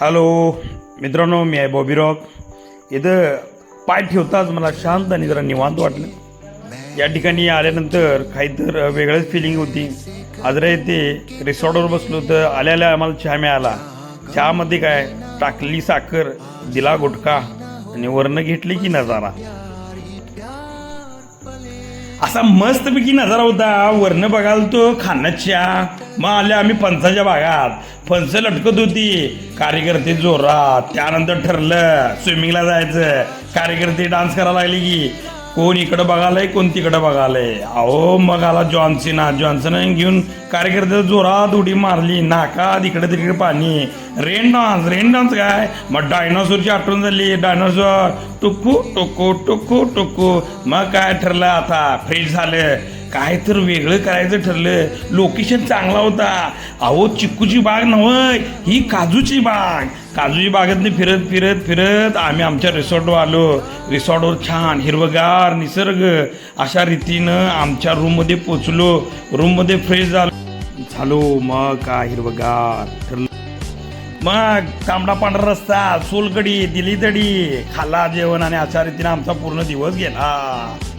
Hello मित्रांनो मी आहे बॉबीरॉक इथं पाय ठेवताच मला शांत आणि जरा निवांत वाटलं. या ठिकाणी आल्यानंतर काहीतर वेगळंच फिलिंग होती. आजरा येथे रिसॉर्टवर बसलो तर आल्या आल्या आम्हाला चहा मिळाला. चहामध्ये काय? टाकली साखर दिला गुटखा आणि वरनं घेतली की नजारा. असा मस्तपैकी नजारा होता. वरनं बघाल तो खानाच्या मग आल्या आम्ही फणसाच्या भागात. फणसं लटकत होती. कार्यकर्ते जोरात. त्यानंतर ठरलं स्विमिंगला जायचं. कार्यकर्ते डान्स करायला लागले की कोण इकडं बघालंय कोण तिकडं बघालंय? अहो मग आला जॉन्सिना जॉन्सन घेऊन कार्यकर्ते जोरात उडी मारली नाका तिकडे तिकडे पाणी. रेन डान्स रेन डान्स काय? मग डायनासोरची आठवण झाली डायनासोर टुकू टुकू टुकू टुकू. मग काय ठरलं आता? फ्रेश झालं. काय तर वेगळं करायचं ठरलं. लोकेशन चांगला होता. अहो चिक्कूची बाग नव्हय ही काजूची बाग. काजूची बागेतनं फिरत फिरत फिरत आम्ही आमच्या रिसॉर्टवर आलो. रिसॉर्टवर छान हिरवगार निसर्ग अशा रीतीनं आमच्या रूममध्ये पोचलो. रूममध्ये फ्रेश झालो. झालो. मग काय हिरवगार ठरलं. मग तांबडा पांढरा रस्ता सोलकडी दिली तडी. खाल्ला जेवण आणि अशा रीतीनं आमचा पूर्ण दिवस गेला.